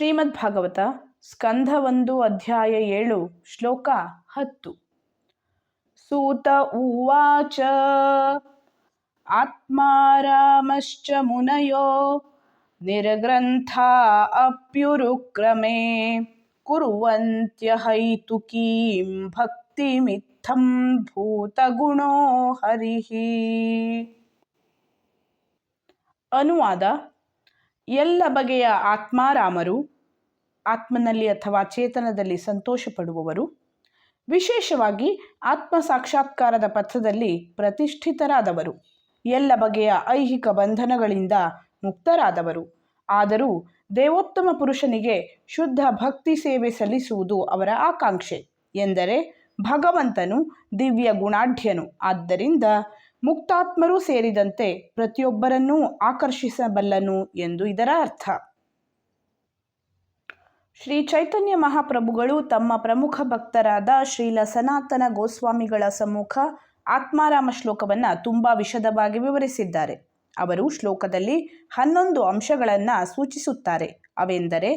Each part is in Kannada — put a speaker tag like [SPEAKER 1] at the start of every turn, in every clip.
[SPEAKER 1] ಶ್ರೀಮದ್ ಭಾಗವತ ಸ್ಕಂಧ ಒಂದು ಅಧ್ಯಾಯ ಏಳು, ಶ್ಲೋಕ ಹತ್ತು. ಸೂತ ಉವಾಚ ಆತ್ಮಾರಾಮಶ್ಚ ಮುನಯೋ, ನಿರ್ಗ್ರಂಥಾ ಅಪ್ಯುರುಕ್ರಮೇ ಕುರುವಂತ್ಯಹೈತುಕೀಂ ಭೂತ ಭೂತಗುಣೋ ಹರಿಹಿ ಅನುವಾದ, ಎಲ್ಲ ಬಗೆಯ ಆತ್ಮಾರಾಮರು ಆತ್ಮನಲ್ಲಿ ಅಥವಾ ಚೇತನದಲ್ಲಿ ಸಂತೋಷ ಪಡುವವರು ವಿಶೇಷವಾಗಿ ಆತ್ಮ ಸಾಕ್ಷಾತ್ಕಾರದ ಪಥದಲ್ಲಿ ಪ್ರತಿಷ್ಠಿತರಾದವರು. ಎಲ್ಲ ಬಗೆಯ ಐಹಿಕ ಬಂಧನಗಳಿಂದ ಮುಕ್ತರಾದವರು. ಆದರೂ ದೇವೋತ್ತಮ ಪುರುಷನಿಗೆ ಶುದ್ಧ ಭಕ್ತಿ ಸೇವೆ ಸಲ್ಲಿಸುವುದು ಅವರ ಆಕಾಂಕ್ಷೆ. ಎಂದರೆ ಭಗವಂತನು ದಿವ್ಯ ಗುಣಾಢ್ಯನು. ಆದ್ದರಿಂದ ಮುಕ್ತಾತ್ಮರೂ ಸೇರಿದಂತೆ ಪ್ರತಿಯೊಬ್ಬರನ್ನೂ ಆಕರ್ಷಿಸಬಲ್ಲನು ಎಂದು ಇದರ ಅರ್ಥ. ಶ್ರೀ ಚೈತನ್ಯ ಮಹಾಪ್ರಭುಗಳು ತಮ್ಮ ಪ್ರಮುಖ ಭಕ್ತರಾದ ಶ್ರೀಲ ಸನಾತನ ಗೋಸ್ವಾಮಿಗಳ ಸಮ್ಮುಖ ಆತ್ಮಾರಾಮ ಶ್ಲೋಕವನ್ನು ತುಂಬ ವಿಷದವಾಗಿ ವಿವರಿಸಿದ್ದಾರೆ. ಅವರು ಶ್ಲೋಕದಲ್ಲಿ ಹನ್ನೊಂದು ಅಂಶಗಳನ್ನು ಸೂಚಿಸುತ್ತಾರೆ. ಅವೆಂದರೆ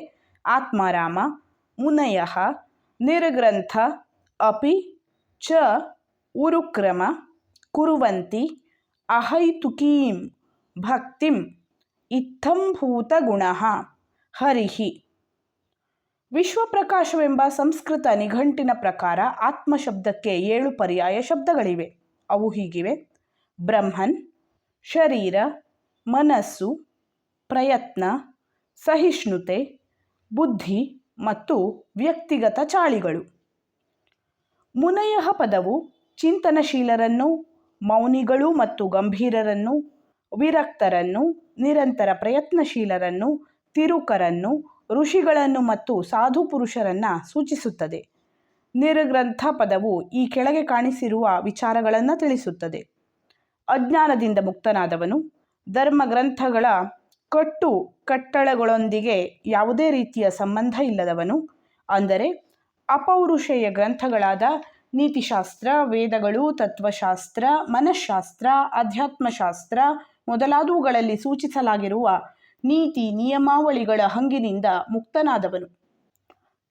[SPEAKER 1] ಆತ್ಮಾರಾಮ, ಮುನಯ, ನಿರ್ಗ್ರಂಥ, ಅಪಿ, ಚ, ಉರುಕ್ರಮ, ಕುರುವಂತಿ, ಅಹೈತುಕೀಂ, ಭಕ್ತಿಂ, ಇತ್ತಂಭೂತಗುಣ, ಹರಿಹಿ. ವಿಶ್ವಪ್ರಕಾಶವೆಂಬ ಸಂಸ್ಕೃತ ನಿಘಂಟಿನ ಪ್ರಕಾರ ಆತ್ಮ ಶಬ್ದಕ್ಕೆ ಏಳು ಪರ್ಯಾಯ ಶಬ್ದಗಳಿವೆ. ಅವು ಹೀಗಿವೆ. ಬ್ರಹ್ಮನ್, ಶರೀರ, ಮನಸ್ಸು, ಪ್ರಯತ್ನ, ಸಹಿಷ್ಣುತೆ, ಬುದ್ಧಿ ಮತ್ತು ವ್ಯಕ್ತಿಗತ ಚಾಳಿಗಳು. ಮುನಯ ಪದವು ಚಿಂತನಶೀಲರನ್ನು, ಮೌನಿಗಳು ಮತ್ತು ಗಂಭೀರರನ್ನು, ವಿರಕ್ತರನ್ನು, ನಿರಂತರ ಪ್ರಯತ್ನಶೀಲರನ್ನು, ತಿರುಕರನ್ನು ಋಷಿಗಳನ್ನು ಮತ್ತು ಸಾಧು ಪುರುಷರನ್ನು ಸೂಚಿಸುತ್ತದೆ. ನಿರ್ಗ್ರಂಥ ಪದವು ಈ ಕೆಳಗೆ ಕಾಣಿಸಿರುವ ವಿಚಾರಗಳನ್ನು ತಿಳಿಸುತ್ತದೆ. ಅಜ್ಞಾನದಿಂದ ಮುಕ್ತನಾದವನು ಧರ್ಮ ಗ್ರಂಥಗಳ ಕಟ್ಟು ಕಟ್ಟಳೆಗಳೊಂದಿಗೆ ಯಾವುದೇ ರೀತಿಯ ಸಂಬಂಧ ಇಲ್ಲದವನು, ಅಂದರೆ ಅಪೌರುಷೇಯ ಗ್ರಂಥಗಳಾದ ನೀತಿಶಾಸ್ತ್ರ, ವೇದಗಳು, ತತ್ವಶಾಸ್ತ್ರ, ಮನಃಶಾಸ್ತ್ರ, ಅಧ್ಯಾತ್ಮಶಾಸ್ತ್ರ ಮೊದಲಾದವುಗಳಲ್ಲಿ ಸೂಚಿಸಲಾಗಿರುವ ನೀತಿ ನಿಯಮಾವಳಿಗಳ ಹಂಗಿನಿಂದ ಮುಕ್ತನಾದವನು.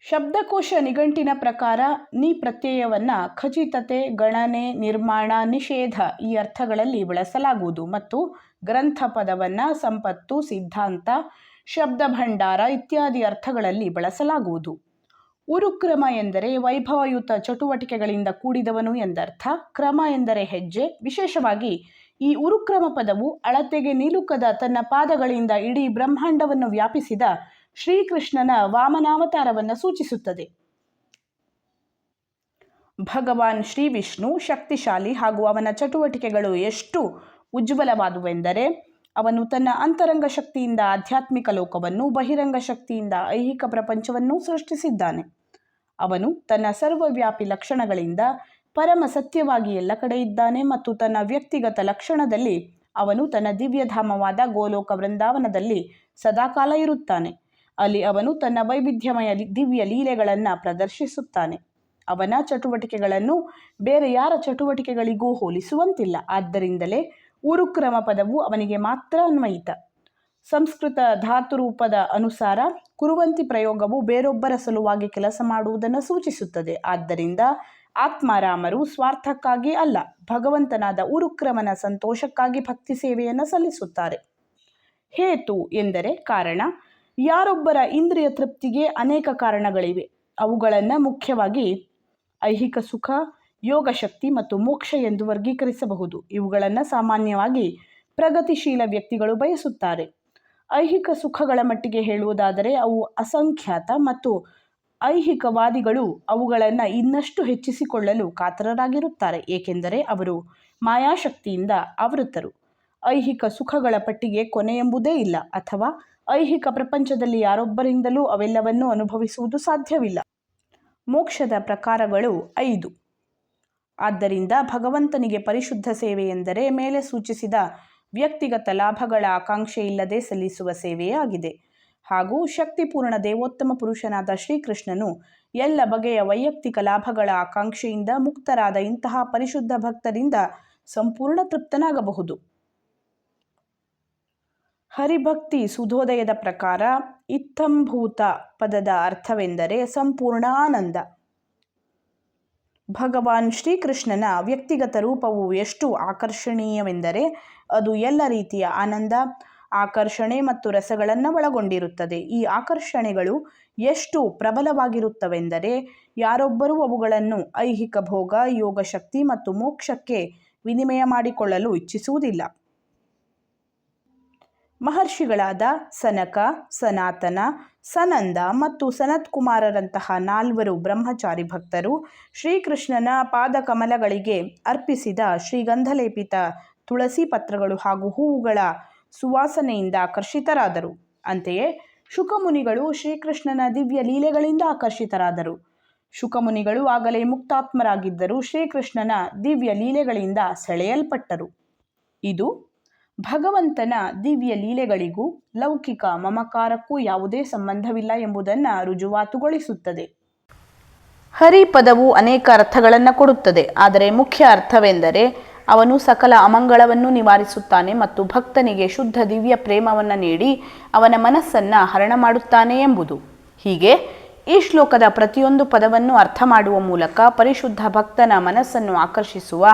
[SPEAKER 1] ಶಬ್ದಕೋಶ ನಿಘಂಟಿನ ಪ್ರಕಾರ ನಿ ಪ್ರತ್ಯಯವನ್ನು ಖಚಿತತೆ, ಗಣನೆ, ನಿರ್ಮಾಣ, ನಿಷೇಧ ಈ ಅರ್ಥಗಳಲ್ಲಿ ಬಳಸಲಾಗುವುದು ಮತ್ತು ಗ್ರಂಥ ಪದವನ್ನು ಸಂಪತ್ತು, ಸಿದ್ಧಾಂತ ಶಬ್ದ ಭಂಡಾರ ಇತ್ಯಾದಿ ಅರ್ಥಗಳಲ್ಲಿ ಬಳಸಲಾಗುವುದು. ಉರುಕ್ರಮ ಎಂದರೆ ವೈಭವಯುತ ಚಟುವಟಿಕೆಗಳಿಂದ ಕೂಡಿದವನು ಎಂದರ್ಥ, ಕ್ರಮ ಎಂದರೆ ಹೆಜ್ಜೆ, ವಿಶೇಷವಾಗಿ ಈ ಉರುಕ್ರಮ ಪದವು ಅಳತೆಗೆ ನಿಲುಕದ ತನ್ನ ಪಾದಗಳಿಂದ ಇಡೀ ಬ್ರಹ್ಮಾಂಡವನ್ನು ವ್ಯಾಪಿಸಿದ ಶ್ರೀಕೃಷ್ಣನ ವಾಮನಾವತಾರವನ್ನು ಸೂಚಿಸುತ್ತದೆ. ಭಗವಾನ್ ಶ್ರೀ ವಿಷ್ಣು ಶಕ್ತಿಶಾಲಿ ಹಾಗೂ ಅವನ ಚಟುವಟಿಕೆಗಳು ಎಷ್ಟು ಉಜ್ವಲವಾದುವೆಂದರೆ, ಅವನು ತನ್ನ ಅಂತರಂಗ ಶಕ್ತಿಯಿಂದ ಆಧ್ಯಾತ್ಮಿಕ ಲೋಕವನ್ನು ಬಹಿರಂಗ ಶಕ್ತಿಯಿಂದ ಐಹಿಕ ಪ್ರಪಂಚವನ್ನು ಸೃಷ್ಟಿಸಿದ್ದಾನೆ. ಅವನು ತನ್ನ ಸರ್ವವ್ಯಾಪಿ ಲಕ್ಷಣಗಳಿಂದ ಪರಮ ಸತ್ಯವಾಗಿ ಎಲ್ಲ ಕಡೆ ಇದ್ದಾನೆ ಮತ್ತು ತನ್ನ ವ್ಯಕ್ತಿಗತ ಲಕ್ಷಣದಲ್ಲಿ ಅವನು ತನ್ನ ದಿವ್ಯಧಾಮವಾದ ಗೋಲೋಕ ವೃಂದಾವನದಲ್ಲಿ ಸದಾಕಾಲ ಇರುತ್ತಾನೆ. ಅಲ್ಲಿ ಅವನು ತನ್ನ ವೈವಿಧ್ಯಮಯ ದಿವ್ಯ ಲೀಲೆಗಳನ್ನು ಪ್ರದರ್ಶಿಸುತ್ತಾನೆ. ಅವನ ಚಟುವಟಿಕೆಗಳನ್ನು ಬೇರೆ ಯಾರ ಚಟುವಟಿಕೆಗಳಿಗೂ ಹೋಲಿಸುವಂತಿಲ್ಲ. ಆದ್ದರಿಂದಲೇ ಉರುಕ್ರಮ ಪದವು ಅವನಿಗೆ ಮಾತ್ರ ಅನ್ವಯಿತ. ಸಂಸ್ಕೃತ ಧಾತುರೂಪದ ಅನುಸಾರ ಕುರುವಂತಿ ಪ್ರಯೋಗವು ಬೇರೊಬ್ಬರ ಸಲುವಾಗಿ ಕೆಲಸ ಮಾಡುವುದನ್ನು ಸೂಚಿಸುತ್ತದೆ. ಆದ್ದರಿಂದ ಆತ್ಮಾರಾಮರು ಸ್ವಾರ್ಥಕ್ಕಾಗಿ ಅಲ್ಲ, ಭಗವಂತನಾದ ಉರುಕ್ರಮನ ಸಂತೋಷಕ್ಕಾಗಿ ಭಕ್ತಿ ಸೇವೆಯನ್ನು ಸಲ್ಲಿಸುತ್ತಾರೆ. ಹೇತು ಎಂದರೆ ಕಾರಣ, ಯಾರೊಬ್ಬರ ಇಂದ್ರಿಯ ತೃಪ್ತಿಗೆ ಅನೇಕ ಕಾರಣಗಳಿವೆ. ಅವುಗಳನ್ನು ಮುಖ್ಯವಾಗಿ ಐಹಿಕ ಸುಖ, ಯೋಗಶಕ್ತಿ ಮತ್ತು ಮೋಕ್ಷ ಎಂದು ವರ್ಗೀಕರಿಸಬಹುದು. ಇವುಗಳನ್ನು ಸಾಮಾನ್ಯವಾಗಿ ಪ್ರಗತಿಶೀಲ ವ್ಯಕ್ತಿಗಳು ಬಯಸುತ್ತಾರೆ. ಐಹಿಕ ಸುಖಗಳ ಮಟ್ಟಿಗೆ ಹೇಳುವುದಾದರೆ ಅವು ಅಸಂಖ್ಯಾತ ಮತ್ತು ಐಹಿಕವಾದಿಗಳು ಅವುಗಳನ್ನು ಇನ್ನಷ್ಟು ಹೆಚ್ಚಿಸಿಕೊಳ್ಳಲು ಕಾತರರಾಗಿರುತ್ತಾರೆ, ಏಕೆಂದರೆ ಅವರು ಮಾಯಾಶಕ್ತಿಯಿಂದ ಆವೃತ್ತರು. ಐಹಿಕ ಸುಖಗಳ ಪಟ್ಟಿಗೆ ಕೊನೆಯೆಂಬುದೇ ಇಲ್ಲ, ಅಥವಾ ಐಹಿಕ ಪ್ರಪಂಚದಲ್ಲಿ ಯಾರೊಬ್ಬರಿಂದಲೂ ಅವೆಲ್ಲವನ್ನೂ ಅನುಭವಿಸುವುದು ಸಾಧ್ಯವಿಲ್ಲ. ಮೋಕ್ಷದ ಪ್ರಕಾರಗಳು ಐದು. ಆದ್ದರಿಂದ ಭಗವಂತನಿಗೆ ಪರಿಶುದ್ಧ ಸೇವೆ ಎಂದರೆ ಮೇಲೆ ಸೂಚಿಸಿದ ವ್ಯಕ್ತಿಗತ ಲಾಭಗಳ ಆಕಾಂಕ್ಷೆ ಇಲ್ಲದೆ ಸಲ್ಲಿಸುವ ಸೇವೆಯೇ ಆಗಿದೆ. ಹಾಗೂ ಶಕ್ತಿಪೂರ್ಣ ದೇವೋತ್ತಮ ಪುರುಷನಾದ ಶ್ರೀಕೃಷ್ಣನು ಎಲ್ಲ ಬಗೆಯ ವೈಯಕ್ತಿಕ ಲಾಭಗಳ ಆಕಾಂಕ್ಷೆಯಿಂದ ಮುಕ್ತರಾದ ಇಂತಹ ಪರಿಶುದ್ಧ ಭಕ್ತರಿಂದ ಸಂಪೂರ್ಣ ತೃಪ್ತನಾಗಬಹುದು. ಹರಿಭಕ್ತಿ ಸುಧೋದಯದ ಪ್ರಕಾರ ಇತ್ತಂಭೂತ ಪದದ ಅರ್ಥವೆಂದರೆ ಸಂಪೂರ್ಣ ಆನಂದ ಭಗವಾನ್ ಶ್ರೀಕೃಷ್ಣನ ವ್ಯಕ್ತಿಗತ ರೂಪವು ಎಷ್ಟು ಆಕರ್ಷಣೀಯವೆಂದರೆ ಅದು ಎಲ್ಲ ರೀತಿಯ ಆನಂದ, ಆಕರ್ಷಣೆ ಮತ್ತು ರಸಗಳನ್ನು ಒಳಗೊಂಡಿರುತ್ತದೆ. ಈ ಆಕರ್ಷಣೆಗಳು ಎಷ್ಟು ಪ್ರಬಲವಾಗಿರುತ್ತವೆಂದರೆ ಯಾರೊಬ್ಬರೂ ಅವುಗಳನ್ನು ಐಹಿಕ ಭೋಗ, ಯೋಗಶಕ್ತಿ ಮತ್ತು ಮೋಕ್ಷಕ್ಕೆ ವಿನಿಮಯ ಮಾಡಿಕೊಳ್ಳಲು ಇಚ್ಛಿಸುವುದಿಲ್ಲ. ಮಹರ್ಷಿಗಳಾದ ಸನಕ, ಸನಾತನ, ಸನಂದ ಮತ್ತು ಸನತ್ಕುಮಾರರಂತಹ ನಾಲ್ವರು ಬ್ರಹ್ಮಚಾರಿ ಭಕ್ತರು ಶ್ರೀಕೃಷ್ಣನ ಪಾದಕಮಲಗಳಿಗೆ ಅರ್ಪಿಸಿದ ಶ್ರೀಗಂಧಲೇಪಿತ ತುಳಸಿ ಪತ್ರಗಳು ಹಾಗೂ ಹೂವುಗಳ ಸುವಾಸನೆಯಿಂದ ಆಕರ್ಷಿತರಾದರು. ಅಂತೆಯೇ ಶುಕಮುನಿಗಳು ಶ್ರೀಕೃಷ್ಣನ ದಿವ್ಯ ಲೀಲೆಗಳಿಂದ ಆಕರ್ಷಿತರಾದರು. ಶುಕಮುನಿಗಳು ಆಗಲೇ ಮುಕ್ತಾತ್ಮರಾಗಿದ್ದರು ಶ್ರೀಕೃಷ್ಣನ ದಿವ್ಯ ಲೀಲೆಗಳಿಂದ ಸೆಳೆಯಲ್ಪಟ್ಟರು. ಇದು ಭಗವಂತನ ದಿವ್ಯ ಲೀಲೆಗಳಿಗೂ ಲೌಕಿಕ ಮಮಕಾರಕ್ಕೂ ಯಾವುದೇ ಸಂಬಂಧವಿಲ್ಲ ಎಂಬುದನ್ನು ರುಜುವಾತುಗೊಳಿಸುತ್ತದೆ. ಹರಿ ಪದವು ಅನೇಕ ಅರ್ಥಗಳನ್ನು ಕೊಡುತ್ತದೆ. ಆದರೆ ಮುಖ್ಯ ಅರ್ಥವೆಂದರೆ ಅವನು ಸಕಲ ಅಮಂಗಳವನ್ನು ನಿವಾರಿಸುತ್ತಾನೆ ಮತ್ತು ಭಕ್ತನಿಗೆ ಶುದ್ಧ ದಿವ್ಯ ಪ್ರೇಮವನ್ನು ನೀಡಿ ಅವನ ಮನಸ್ಸನ್ನು ಹರಣ ಮಾಡುತ್ತಾನೆ ಎಂಬುದು. ಹೀಗೆ ಈ ಶ್ಲೋಕದ ಪ್ರತಿಯೊಂದು ಪದವನ್ನು ಅರ್ಥ ಮಾಡುವ ಮೂಲಕ ಪರಿಶುದ್ಧ ಭಕ್ತನ ಮನಸ್ಸನ್ನು ಆಕರ್ಷಿಸುವ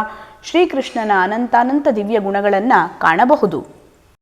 [SPEAKER 1] ಶ್ರೀಕೃಷ್ಣನ ಅನಂತಾನಂತ ದಿವ್ಯ ಗುಣಗಳನ್ನು ಕಾಣಬಹುದು.